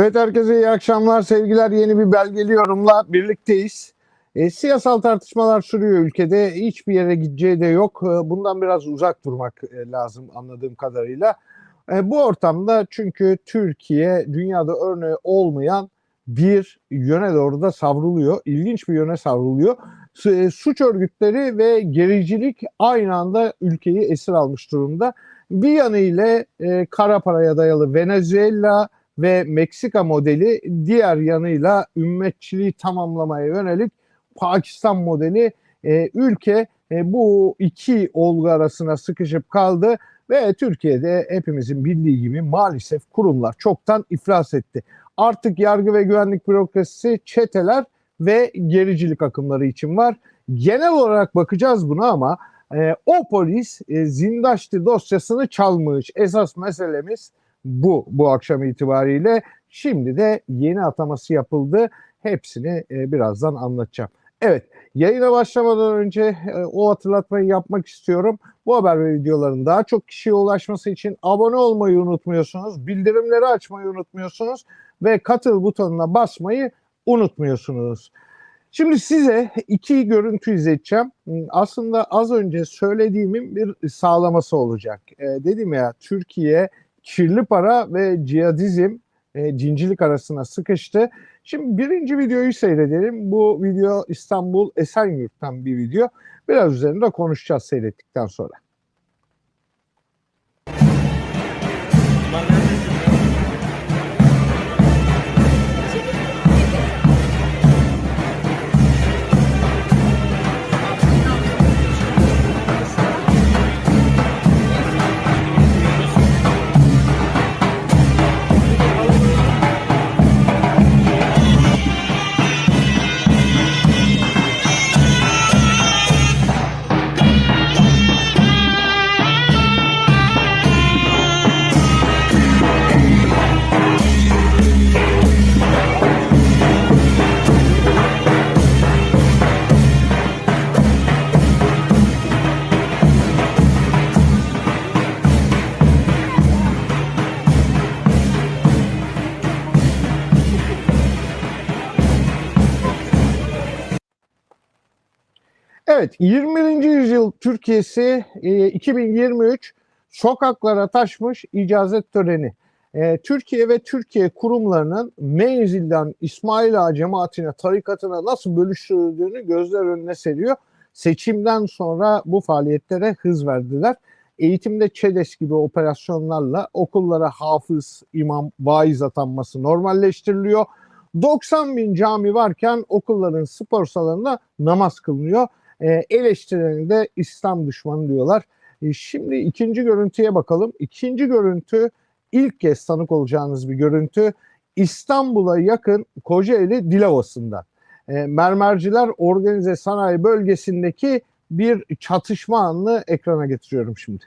Evet herkese iyi akşamlar, sevgiler. Yeni bir belgeli yorumla birlikteyiz. E, siyasal tartışmalar sürüyor ülkede. Hiçbir yere gideceği de yok. E, bundan biraz uzak durmak e, lazım anladığım kadarıyla. E, bu ortamda çünkü Türkiye dünyada örneği olmayan bir yöne doğru da savruluyor. İlginç bir yöne savruluyor. E, Suç örgütleri ve gericilik aynı anda ülkeyi esir almış durumda. Bir yanıyla e, kara paraya dayalı Venezuela, ve Meksika modeli diğer yanıyla ümmetçiliği tamamlamaya yönelik Pakistan modeli e, ülke e, bu iki olgu arasına sıkışıp kaldı ve Türkiye'de hepimizin bildiği gibi maalesef kurumlar çoktan iflas etti. Artık yargı ve güvenlik bürokrasisi çeteler ve gericilik akımları için var. Genel olarak bakacağız buna ama e, o polis e, Zindaşti dosyasını çalmış. Esas meselemiz bu bu akşam itibariyle. Şimdi de yeni ataması yapıldı. Hepsini e, birazdan anlatacağım. Evet, yayına başlamadan önce e, o hatırlatmayı yapmak istiyorum. Bu haber ve videoların daha çok kişiye ulaşması için abone olmayı unutmuyorsunuz, bildirimleri açmayı unutmuyorsunuz ve katıl butonuna basmayı unutmuyorsunuz. Şimdi size iki görüntü izleteceğim. Aslında az önce söylediğimin bir sağlaması olacak. E, dedim ya Türkiye kirli para ve cihadizm, e, cincilik arasına sıkıştı. Şimdi birinci videoyu seyredelim. Bu video İstanbul Esenyurt'tan bir video. Biraz üzerinde konuşacağız seyrettikten sonra. Evet, 21. yüzyıl Türkiye'si e, 2023 sokaklara taşmış icazet töreni. E, Türkiye ve Türkiye kurumlarının menzilden İsmail Ağa cemaatine, tarikatına nasıl bölüştürüldüğünü gözler önüne seriyor. Seçimden sonra bu faaliyetlere hız verdiler. Eğitimde ÇEDES gibi operasyonlarla okullara hafız, imam, vaiz atanması normalleştiriliyor. 90 bin cami varken okulların spor salonunda namaz kılınıyor. E, de İslam düşmanı diyorlar. E, şimdi ikinci görüntüye bakalım. İkinci görüntü ilk kez tanık olacağınız bir görüntü. İstanbul'a yakın Kocaeli Dilovası'nda. E, mermerciler organize sanayi bölgesindeki bir çatışma anını ekrana getiriyorum şimdi.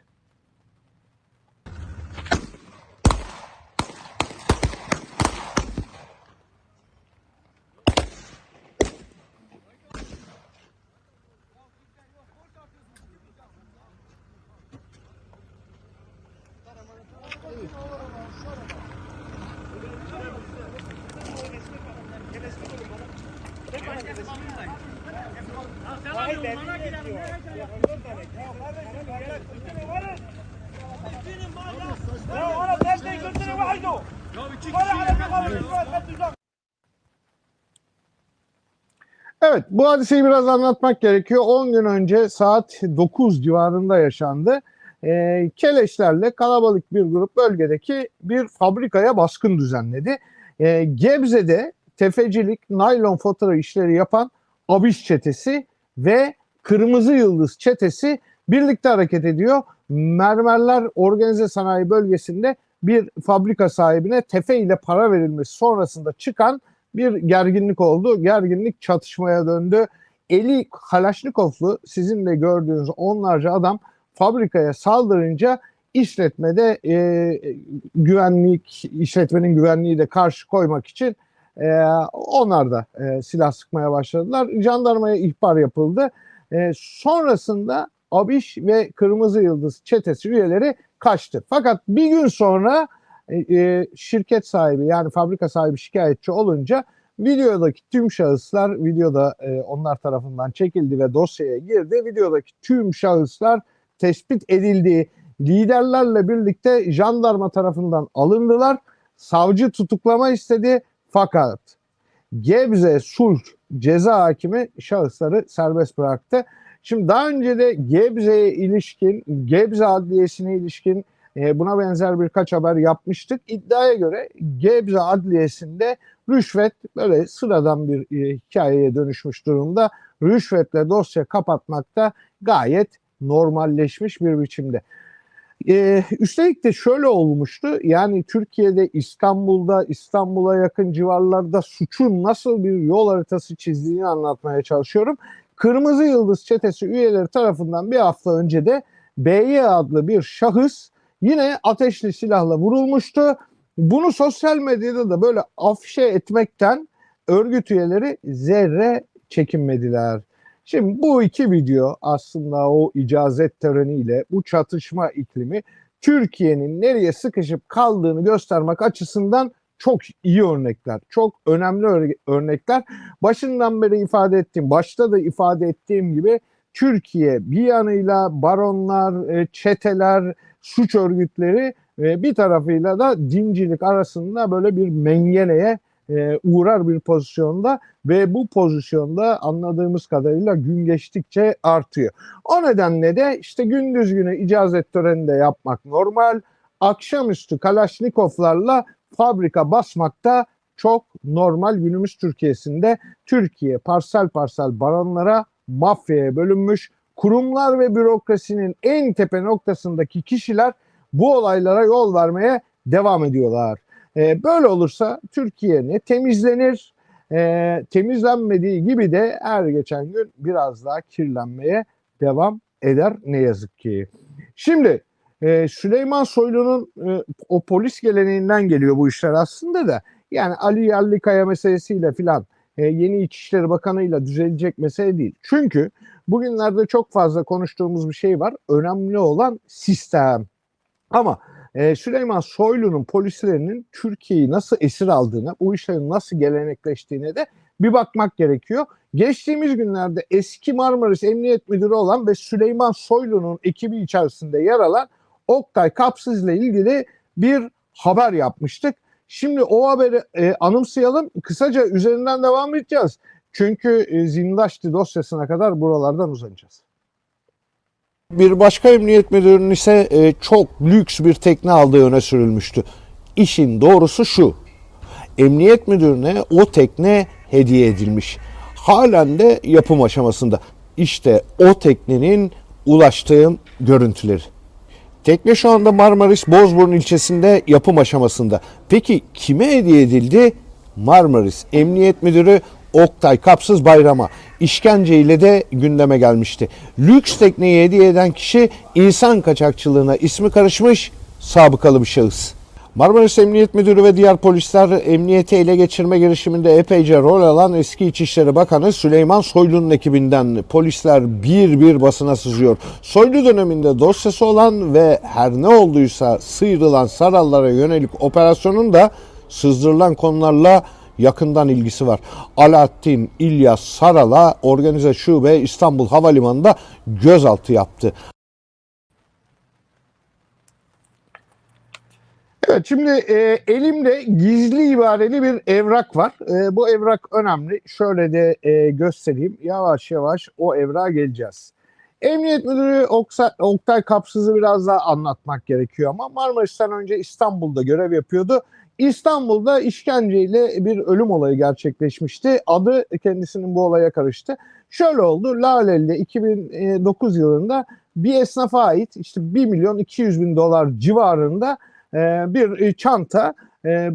Evet bu hadiseyi biraz anlatmak gerekiyor. 10 gün önce saat 9 civarında yaşandı. Ee, keleşlerle kalabalık bir grup bölgedeki bir fabrikaya baskın düzenledi. Ee, Gebze'de tefecilik, naylon fatura işleri yapan Abiş çetesi ve Kırmızı Yıldız çetesi birlikte hareket ediyor. Mermerler organize sanayi bölgesinde bir fabrika sahibine tefe ile para verilmesi sonrasında çıkan bir gerginlik oldu. Gerginlik çatışmaya döndü. Eli Kalaşnikovlu sizin de gördüğünüz onlarca adam fabrikaya saldırınca işletmede e, güvenlik, işletmenin güvenliği de karşı koymak için e, onlar da e, silah sıkmaya başladılar. Jandarmaya ihbar yapıldı. E, sonrasında Abiş ve Kırmızı Yıldız çetesi üyeleri kaçtı. Fakat bir gün sonra e, e, şirket sahibi yani fabrika sahibi şikayetçi olunca videodaki tüm şahıslar videoda e, onlar tarafından çekildi ve dosyaya girdi. Videodaki tüm şahıslar tespit edildi. Liderlerle birlikte jandarma tarafından alındılar. Savcı tutuklama istedi fakat Gebze Sulh ceza hakimi şahısları serbest bıraktı. Şimdi daha önce de Gebze'ye ilişkin, Gebze Adliyesi'ne ilişkin e, buna benzer birkaç haber yapmıştık. İddiaya göre Gebze Adliyesi'nde rüşvet böyle sıradan bir e, hikayeye dönüşmüş durumda. Rüşvetle dosya kapatmakta gayet normalleşmiş bir biçimde. Ee, üstelik de şöyle olmuştu. Yani Türkiye'de İstanbul'da, İstanbul'a yakın civarlarda suçun nasıl bir yol haritası çizdiğini anlatmaya çalışıyorum. Kırmızı Yıldız çetesi üyeleri tarafından bir hafta önce de BY adlı bir şahıs yine ateşli silahla vurulmuştu. Bunu sosyal medyada da böyle afişe etmekten örgüt üyeleri zerre çekinmediler. Şimdi bu iki video aslında o icazet töreniyle bu çatışma iklimi Türkiye'nin nereye sıkışıp kaldığını göstermek açısından çok iyi örnekler. Çok önemli örnekler. Başından beri ifade ettiğim, başta da ifade ettiğim gibi Türkiye bir yanıyla baronlar, e, çeteler, suç örgütleri ve bir tarafıyla da dincilik arasında böyle bir mengeneye e, uğrar bir pozisyonda ve bu pozisyonda anladığımız kadarıyla gün geçtikçe artıyor. O nedenle de işte gündüz güne icazet töreninde yapmak normal, akşamüstü Kalaşnikovlarla fabrika basmakta çok normal günümüz Türkiye'sinde. Türkiye parsel parsel baronlara, mafyaya bölünmüş, kurumlar ve bürokrasinin en tepe noktasındaki kişiler bu olaylara yol vermeye devam ediyorlar. E, böyle olursa Türkiye ne temizlenir, e, temizlenmediği gibi de her geçen gün biraz daha kirlenmeye devam eder ne yazık ki. Şimdi e, Süleyman Soylu'nun e, o polis geleneğinden geliyor bu işler aslında da. Yani Ali Yerlikaya meselesiyle filan e, yeni İçişleri Bakanı'yla düzelecek mesele değil. Çünkü bugünlerde çok fazla konuştuğumuz bir şey var. Önemli olan sistem. Ama e, Süleyman Soylu'nun polislerinin Türkiye'yi nasıl esir aldığını, bu işlerin nasıl gelenekleştiğine de bir bakmak gerekiyor. Geçtiğimiz günlerde eski Marmaris Emniyet Müdürü olan ve Süleyman Soylu'nun ekibi içerisinde yer alan Oktay Kapsız ile ilgili bir haber yapmıştık. Şimdi o haberi e, anımsayalım. Kısaca üzerinden devam edeceğiz. Çünkü e, Zindaşti dosyasına kadar buralardan uzanacağız. Bir başka emniyet müdürünün ise e, çok lüks bir tekne aldığı öne sürülmüştü. İşin doğrusu şu. Emniyet müdürüne o tekne hediye edilmiş. Halen de yapım aşamasında. İşte o teknenin ulaştığım görüntüleri. Tekne şu anda Marmaris Bozburun ilçesinde yapım aşamasında. Peki kime hediye edildi? Marmaris Emniyet Müdürü Oktay Kapsız Bayram'a işkenceyle de gündeme gelmişti. Lüks tekneyi hediye eden kişi insan kaçakçılığına ismi karışmış sabıkalı bir şahıs. Marmaris Emniyet Müdürü ve diğer polisler emniyeti ele geçirme girişiminde epeyce rol alan eski İçişleri Bakanı Süleyman Soylu'nun ekibinden polisler bir bir basına sızıyor. Soylu döneminde dosyası olan ve her ne olduysa sıyrılan Sarallara yönelik operasyonun da sızdırılan konularla yakından ilgisi var. Alaaddin İlyas Saral'a organize şube İstanbul Havalimanı'nda gözaltı yaptı. Evet şimdi e, elimde gizli ibareli bir evrak var. E, bu evrak önemli. Şöyle de e, göstereyim. Yavaş yavaş o evrağa geleceğiz. Emniyet Müdürü Oksa, Oktay Kapsız'ı biraz daha anlatmak gerekiyor ama Marmaris'ten önce İstanbul'da görev yapıyordu. İstanbul'da işkenceyle bir ölüm olayı gerçekleşmişti. Adı kendisinin bu olaya karıştı. Şöyle oldu. Laleli'de 2009 yılında bir esnafa ait işte 1 milyon 200 bin dolar civarında e, bir çanta e,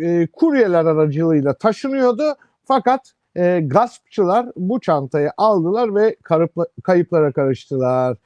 e, kuryeler aracılığıyla taşınıyordu. Fakat gaspçılar bu çantayı aldılar ve kayıplara karıştılar.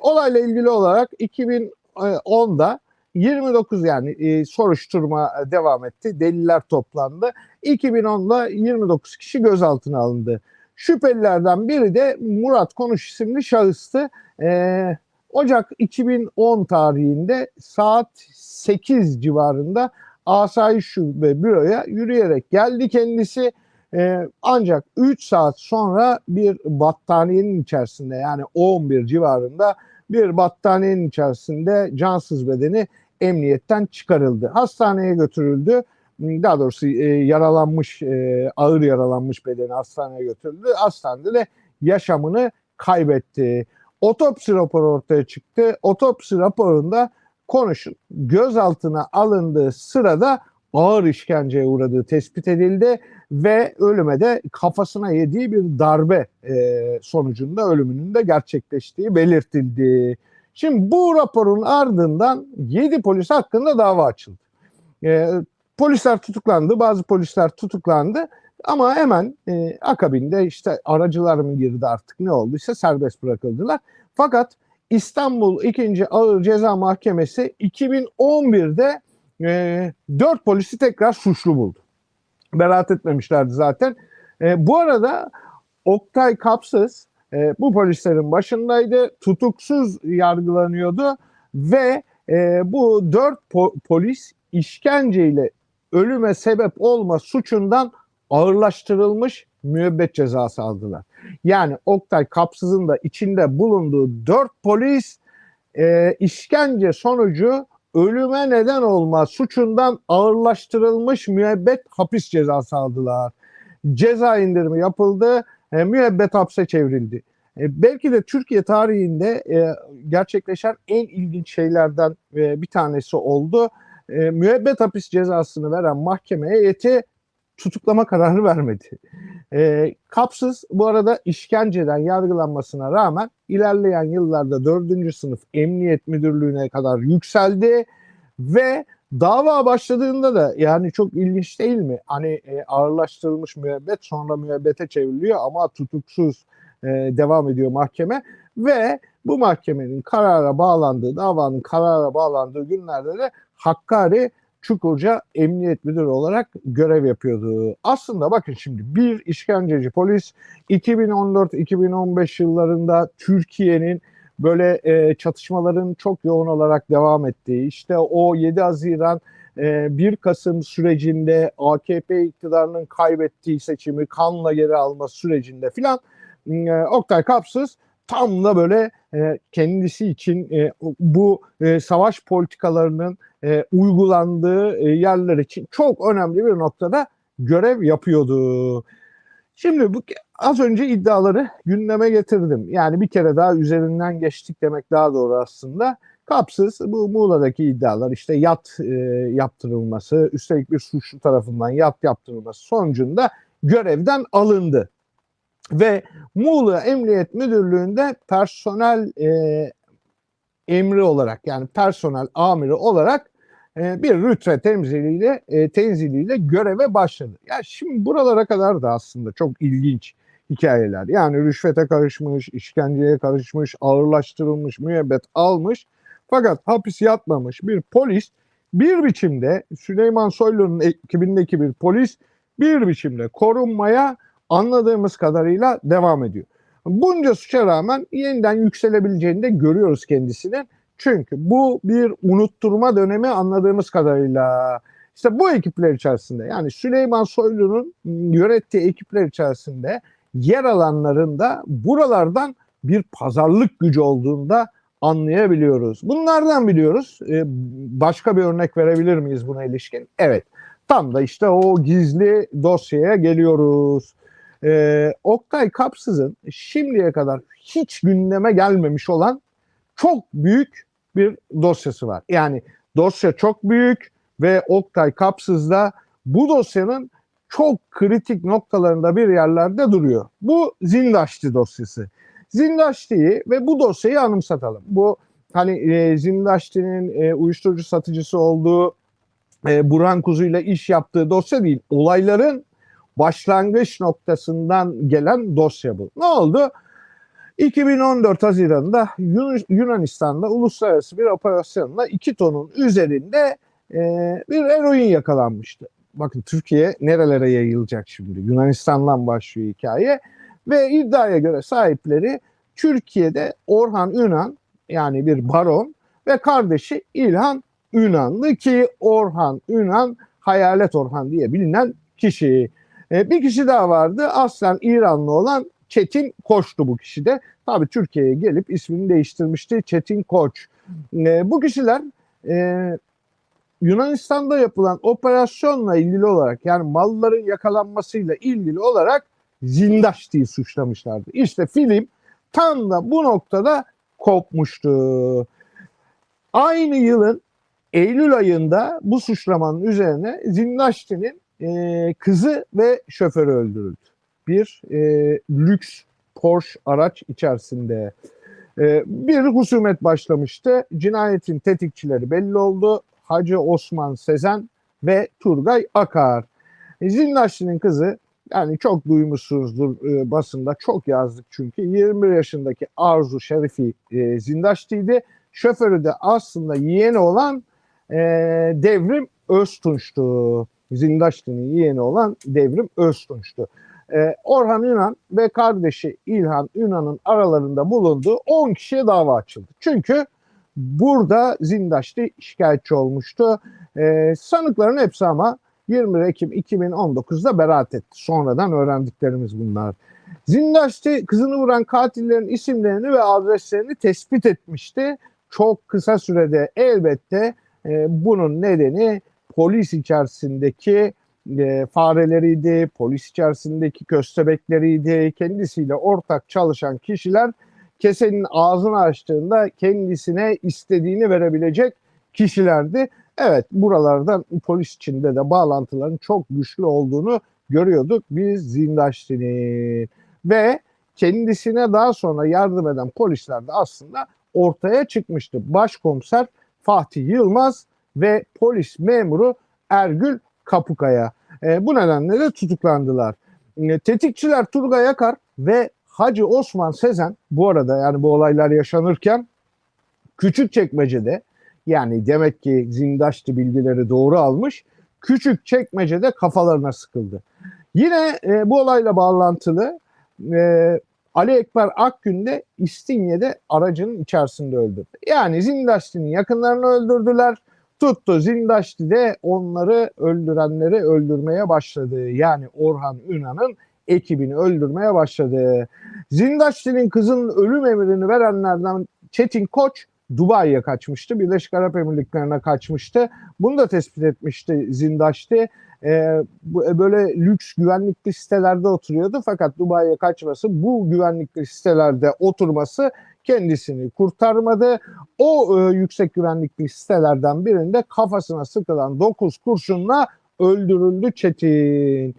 Olayla ilgili olarak 2010'da 29 yani e, soruşturma devam etti. Deliller toplandı. 2010'da 29 kişi gözaltına alındı. Şüphelilerden biri de Murat Konuş isimli şahıstı. E, Ocak 2010 tarihinde saat 8 civarında Asayiş Şube Büro'ya yürüyerek geldi kendisi. Ee, ancak 3 saat sonra bir battaniyenin içerisinde yani 11 civarında bir battaniyenin içerisinde cansız bedeni emniyetten çıkarıldı. Hastaneye götürüldü. Daha doğrusu e, yaralanmış, e, ağır yaralanmış bedeni hastaneye götürüldü. Hastanede de yaşamını kaybetti. Otopsi raporu ortaya çıktı. Otopsi raporunda konuşun gözaltına alındığı sırada ağır işkenceye uğradığı tespit edildi ve ölüme de kafasına yediği bir darbe e, sonucunda ölümünün de gerçekleştiği belirtildi. Şimdi bu raporun ardından 7 polis hakkında dava açıldı. E, polisler tutuklandı, bazı polisler tutuklandı ama hemen e, akabinde işte aracılar mı girdi artık ne olduysa serbest bırakıldılar. Fakat İstanbul 2. Ağır Ceza Mahkemesi 2011'de e, 4 polisi tekrar suçlu buldu. Beraat etmemişlerdi zaten. E, bu arada Oktay Kapsız e, bu polislerin başındaydı. Tutuksuz yargılanıyordu ve e, bu dört po- polis işkenceyle ölüme sebep olma suçundan ağırlaştırılmış müebbet cezası aldılar. Yani Oktay Kapsız'ın da içinde bulunduğu dört polis e, işkence sonucu ölüme neden olma suçundan ağırlaştırılmış müebbet hapis cezası aldılar. Ceza indirimi yapıldı, e, müebbet hapse çevrildi. E, belki de Türkiye tarihinde e, gerçekleşen en ilginç şeylerden e, bir tanesi oldu. E, müebbet hapis cezasını veren mahkeme heyeti tutuklama kararı vermedi. E, kapsız bu arada işkenceden yargılanmasına rağmen ilerleyen yıllarda 4. sınıf emniyet müdürlüğüne kadar yükseldi ve dava başladığında da yani çok ilginç değil mi? Hani e, ağırlaştırılmış müebbet sonra müebbete çevriliyor ama tutuksuz e, devam ediyor mahkeme ve bu mahkemenin karara bağlandığı, davanın karara bağlandığı günlerde de Hakkari Çukurca Emniyet Müdürü olarak görev yapıyordu. Aslında bakın şimdi bir işkenceci polis 2014-2015 yıllarında Türkiye'nin böyle e, çatışmaların çok yoğun olarak devam ettiği, işte o 7 Haziran e, 1 Kasım sürecinde AKP iktidarının kaybettiği seçimi kanla geri alma sürecinde filan e, Oktay Kapsız tam da böyle e, kendisi için e, bu e, savaş politikalarının e, uygulandığı e, yerler için çok önemli bir noktada görev yapıyordu. Şimdi bu az önce iddiaları gündeme getirdim. Yani bir kere daha üzerinden geçtik demek daha doğru aslında. Kapsız bu Muğla'daki iddialar işte yat e, yaptırılması, üstelik bir suçlu tarafından yat yaptırılması sonucunda görevden alındı. Ve Muğla Emniyet Müdürlüğü'nde personel e, emri olarak yani personel amiri olarak e, bir rütbe temziliyle e, tenziliyle göreve başladı. Ya şimdi buralara kadar da aslında çok ilginç hikayeler. Yani rüşvete karışmış, işkenceye karışmış, ağırlaştırılmış, müebbet almış. Fakat hapis yatmamış bir polis bir biçimde Süleyman Soylu'nun ekibindeki bir polis bir biçimde korunmaya anladığımız kadarıyla devam ediyor. Bunca suça rağmen yeniden yükselebileceğini de görüyoruz kendisinin. Çünkü bu bir unutturma dönemi anladığımız kadarıyla. İşte bu ekipler içerisinde yani Süleyman Soylu'nun yönettiği ekipler içerisinde yer alanların da buralardan bir pazarlık gücü olduğunda anlayabiliyoruz. Bunlardan biliyoruz. Ee, başka bir örnek verebilir miyiz buna ilişkin? Evet. Tam da işte o gizli dosyaya geliyoruz. Ee, Oktay Kapsız'ın şimdiye kadar hiç gündeme gelmemiş olan çok büyük bir dosyası var. Yani dosya çok büyük ve Oktay Kapsız'da bu dosyanın çok kritik noktalarında bir yerlerde duruyor. Bu Zindaşti dosyası. Zindaşti'yi ve bu dosyayı anımsatalım. Bu hani e, Zindaşti'nin e, uyuşturucu satıcısı olduğu e, Burhan Kuzu ile iş yaptığı dosya değil. Olayların başlangıç noktasından gelen dosya bu. Ne oldu? 2014 Haziran'da Yunanistan'da uluslararası bir operasyonla 2 tonun üzerinde e, bir eroin yakalanmıştı. Bakın Türkiye nerelere yayılacak şimdi? Yunanistan'dan başlıyor hikaye ve iddiaya göre sahipleri Türkiye'de Orhan Ünan yani bir baron ve kardeşi İlhan Ünanlı ki Orhan Ünan Hayalet Orhan diye bilinen kişi. E, bir kişi daha vardı. Aslen İranlı olan Çetin Koç'tu bu kişi de. Tabii Türkiye'ye gelip ismini değiştirmişti Çetin Koç. E, bu kişiler e, Yunanistan'da yapılan operasyonla ilgili olarak yani malların yakalanmasıyla ilgili olarak Zindaşti'yi suçlamışlardı. İşte film tam da bu noktada kopmuştu. Aynı yılın Eylül ayında bu suçlamanın üzerine Zindaşti'nin e, kızı ve şoförü öldürüldü. Bir e, lüks Porsche araç içerisinde. E, bir husumet başlamıştı. Cinayetin tetikçileri belli oldu. Hacı Osman Sezen ve Turgay Akar. E, Zindaşti'nin kızı yani çok duymuşsunuzdur e, basında çok yazdık çünkü 21 yaşındaki Arzu Şerifi e, Zindaşti'ydi. Şoförü de aslında yeğeni olan e, Devrim Öztunç'tu. Zindaşti'nin yeğeni olan Devrim Öztunç'tu. E, Orhan Ünan ve kardeşi İlhan Ünan'ın aralarında bulunduğu 10 kişiye dava açıldı. Çünkü burada Zindaşti şikayetçi olmuştu. E, sanıkların hepsi ama 21 Ekim 2019'da beraat etti. Sonradan öğrendiklerimiz bunlar. Zindaşti kızını vuran katillerin isimlerini ve adreslerini tespit etmişti. Çok kısa sürede elbette e, bunun nedeni polis içerisindeki e, fareleriydi, polis içerisindeki köstebekleriydi. Kendisiyle ortak çalışan kişiler kesenin ağzını açtığında kendisine istediğini verebilecek kişilerdi. Evet buralarda polis içinde de bağlantıların çok güçlü olduğunu görüyorduk biz Zindaşti'nin. Ve kendisine daha sonra yardım eden polisler de aslında ortaya çıkmıştı. Başkomiser Fatih Yılmaz ve polis memuru Ergül Kapukaya. E, bu nedenle de tutuklandılar. E, tetikçiler Turgay Akar ve Hacı Osman Sezen bu arada yani bu olaylar yaşanırken küçük çekmecede yani demek ki Zindaşti bilgileri doğru almış. Küçük çekmecede kafalarına sıkıldı. Yine e, bu olayla bağlantılı e, Ali Ekber Akgün de İstinye'de aracının içerisinde öldürdü. Yani Zindaşti'nin yakınlarını öldürdüler. Tuttu Zindaşti de onları öldürenleri öldürmeye başladı. Yani Orhan Ünan'ın ekibini öldürmeye başladı. Zindaşti'nin kızının ölüm emrini verenlerden Çetin Koç Dubai'ye kaçmıştı. Birleşik Arap Emirlikleri'ne kaçmıştı. Bunu da tespit etmişti Zindaşti. Ee, böyle lüks güvenlikli sitelerde oturuyordu. Fakat Dubai'ye kaçması bu güvenlikli sitelerde oturması kendisini kurtarmadı. O e, yüksek güvenlikli sitelerden birinde kafasına sıkılan 9 kurşunla öldürüldü Çetin.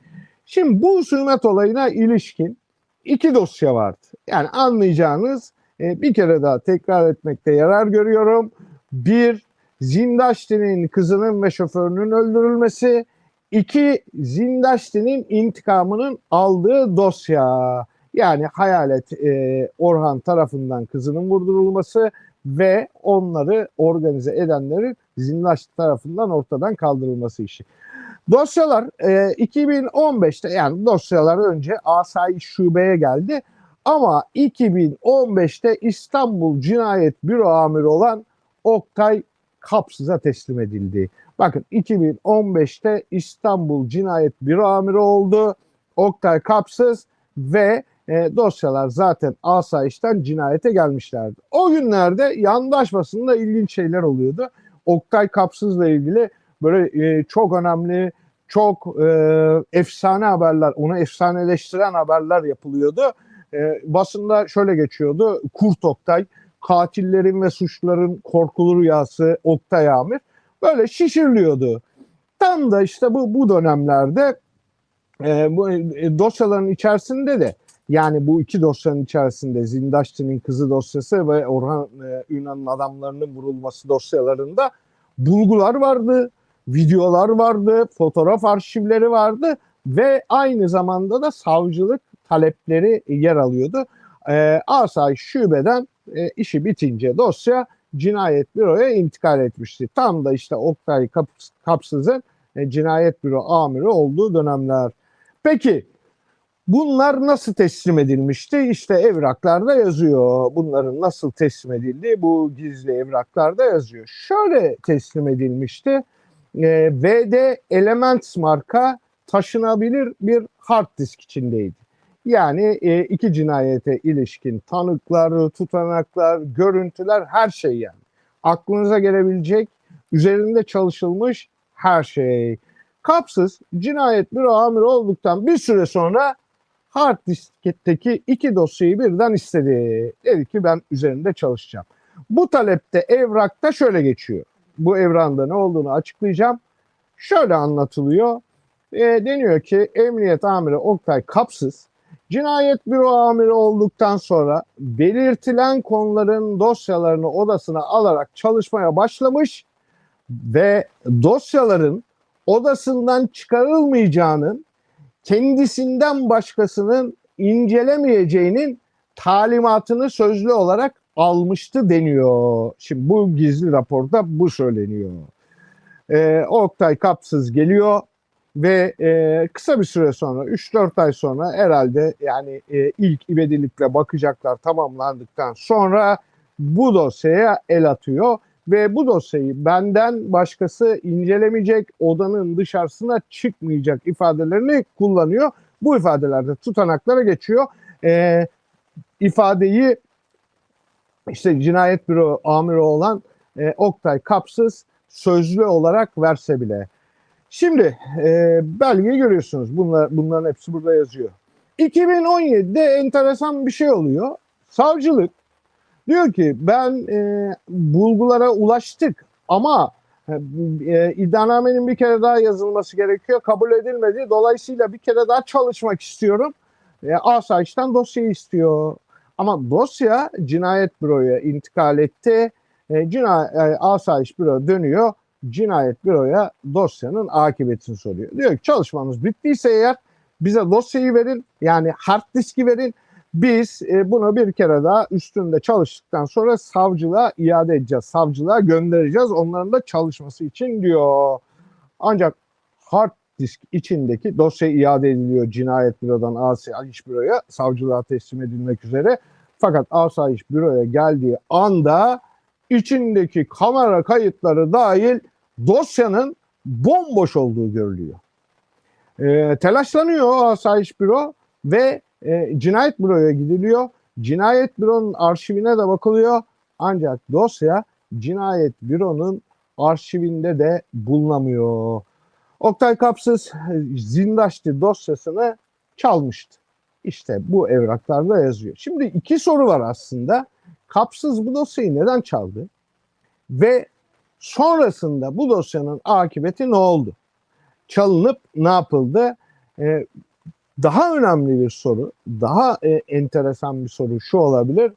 Şimdi bu husumet olayına ilişkin iki dosya vardı. Yani anlayacağınız e, bir kere daha tekrar etmekte yarar görüyorum. Bir, Zindaşti'nin kızının ve şoförünün öldürülmesi. İki, Zindaşti'nin intikamının aldığı dosya. Yani Hayalet e, Orhan tarafından kızının vurdurulması ve onları organize edenlerin Zindaşti tarafından ortadan kaldırılması işi. Dosyalar e, 2015'te yani dosyalar önce Asayiş Şube'ye geldi. Ama 2015'te İstanbul Cinayet Büro Amiri olan Oktay Kapsız'a teslim edildi. Bakın 2015'te İstanbul Cinayet Büro Amiri oldu. Oktay Kapsız ve e, dosyalar zaten asayişten cinayete gelmişlerdi. O günlerde yandaş basında ilginç şeyler oluyordu. Oktay Kapsız'la ilgili böyle e, çok önemli, çok e, efsane haberler, onu efsaneleştiren haberler yapılıyordu e, basında şöyle geçiyordu. Kurt Oktay, katillerin ve suçların korkulu rüyası Oktay Amir. Böyle şişiriliyordu. Tam da işte bu bu dönemlerde e, bu e, dosyaların içerisinde de yani bu iki dosyanın içerisinde Zindaşti'nin kızı dosyası ve Orhan e, Ünal'ın adamlarının vurulması dosyalarında bulgular vardı, videolar vardı, fotoğraf arşivleri vardı ve aynı zamanda da savcılık talepleri yer alıyordu. E, Asayiş şubeden e, işi bitince dosya cinayet büroya intikal etmişti. Tam da işte Oktay Kapsız'ın e, cinayet büro amiri olduğu dönemler. Peki Bunlar nasıl teslim edilmişti? İşte evraklarda yazıyor. Bunların nasıl teslim edildiği bu gizli evraklarda yazıyor. Şöyle teslim edilmişti. Ee, VD Elements marka taşınabilir bir hard disk içindeydi. Yani e, iki cinayete ilişkin tanıklar, tutanaklar, görüntüler her şey yani. Aklınıza gelebilecek üzerinde çalışılmış her şey. Kapsız cinayet büro amiri olduktan bir süre sonra hard disketteki iki dosyayı birden istedi. Dedi ki ben üzerinde çalışacağım. Bu talepte evrakta şöyle geçiyor. Bu evranda ne olduğunu açıklayacağım. Şöyle anlatılıyor. E, deniyor ki Emniyet Amiri Oktay Kapsız cinayet büro amiri olduktan sonra belirtilen konuların dosyalarını odasına alarak çalışmaya başlamış ve dosyaların odasından çıkarılmayacağının kendisinden başkasının incelemeyeceğinin talimatını sözlü olarak almıştı deniyor. Şimdi bu gizli raporda bu söyleniyor. Ee, Oktay Kapsız geliyor ve e, kısa bir süre sonra 3-4 ay sonra herhalde yani e, ilk ivedilikle bakacaklar tamamlandıktan sonra bu dosyaya el atıyor ve bu dosyayı benden başkası incelemeyecek, odanın dışarısına çıkmayacak ifadelerini kullanıyor. Bu ifadelerde tutanaklara geçiyor. E, ifadeyi işte cinayet büro amiri olan e, Oktay Kapsız sözlü olarak verse bile. Şimdi e, belgeyi görüyorsunuz. Bunlar, bunların hepsi burada yazıyor. 2017'de enteresan bir şey oluyor. Savcılık diyor ki ben e, bulgulara ulaştık ama e, iddianamenin bir kere daha yazılması gerekiyor. Kabul edilmedi. Dolayısıyla bir kere daha çalışmak istiyorum. E, asayişten dosyayı istiyor. Ama dosya cinayet büroya intikal etti. E, cina, e, asayiş büro dönüyor. Cinayet büroya dosyanın akıbetini soruyor. Diyor ki çalışmamız bittiyse eğer bize dosyayı verin. Yani hard diski verin. Biz e, bunu bir kere daha üstünde çalıştıktan sonra savcılığa iade edeceğiz. Savcılığa göndereceğiz onların da çalışması için diyor. Ancak hard disk içindeki dosya iade ediliyor cinayet bürodan asayiş büroya savcılığa teslim edilmek üzere. Fakat asayiş büroya geldiği anda içindeki kamera kayıtları dahil dosyanın bomboş olduğu görülüyor. E, telaşlanıyor asayiş büro ve e, cinayet büroya gidiliyor. Cinayet büronun arşivine de bakılıyor. Ancak dosya cinayet büronun arşivinde de bulunamıyor. Oktay Kapsız Zindaşti dosyasını çalmıştı. İşte bu evraklarda yazıyor. Şimdi iki soru var aslında. Kapsız bu dosyayı neden çaldı? Ve sonrasında bu dosyanın akıbeti ne oldu? Çalınıp ne yapıldı? Ee, daha önemli bir soru, daha e, enteresan bir soru şu olabilir.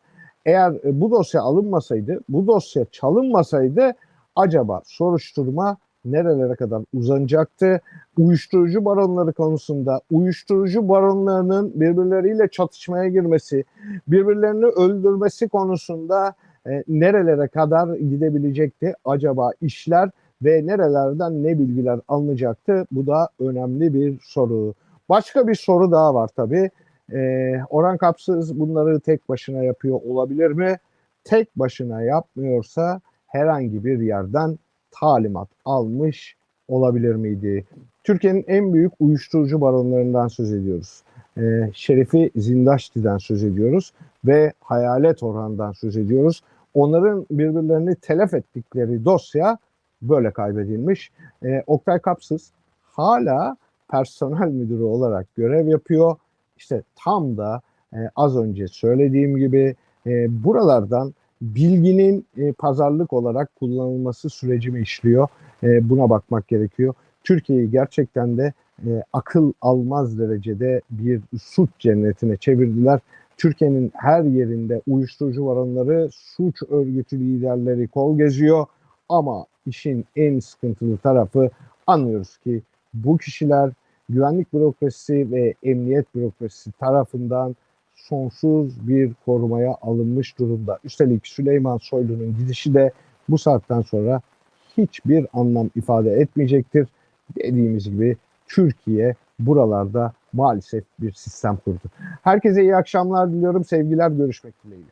Eğer e, bu dosya alınmasaydı, bu dosya çalınmasaydı acaba soruşturma nerelere kadar uzanacaktı? Uyuşturucu baronları konusunda uyuşturucu baronlarının birbirleriyle çatışmaya girmesi, birbirlerini öldürmesi konusunda e, nerelere kadar gidebilecekti acaba işler ve nerelerden ne bilgiler alınacaktı? Bu da önemli bir soru. Başka bir soru daha var tabii. Ee, Orhan Kapsız bunları tek başına yapıyor olabilir mi? Tek başına yapmıyorsa herhangi bir yerden talimat almış olabilir miydi? Türkiye'nin en büyük uyuşturucu baronlarından söz ediyoruz. Ee, Şerifi Zindaşti'den söz ediyoruz ve Hayalet Orhan'dan söz ediyoruz. Onların birbirlerini telef ettikleri dosya böyle kaybedilmiş. Ee, Oktay Kapsız hala personel müdürü olarak görev yapıyor. İşte tam da e, az önce söylediğim gibi e, buralardan bilginin e, pazarlık olarak kullanılması süreci mi işliyor? E, buna bakmak gerekiyor. Türkiye'yi gerçekten de e, akıl almaz derecede bir suç cennetine çevirdiler. Türkiye'nin her yerinde uyuşturucu varanları, suç örgütü liderleri kol geziyor. Ama işin en sıkıntılı tarafı anlıyoruz ki bu kişiler güvenlik bürokrasisi ve emniyet bürokrasisi tarafından sonsuz bir korumaya alınmış durumda. Üstelik Süleyman Soylu'nun gidişi de bu saatten sonra hiçbir anlam ifade etmeyecektir. Dediğimiz gibi Türkiye buralarda maalesef bir sistem kurdu. Herkese iyi akşamlar diliyorum. Sevgiler görüşmek dileğiyle.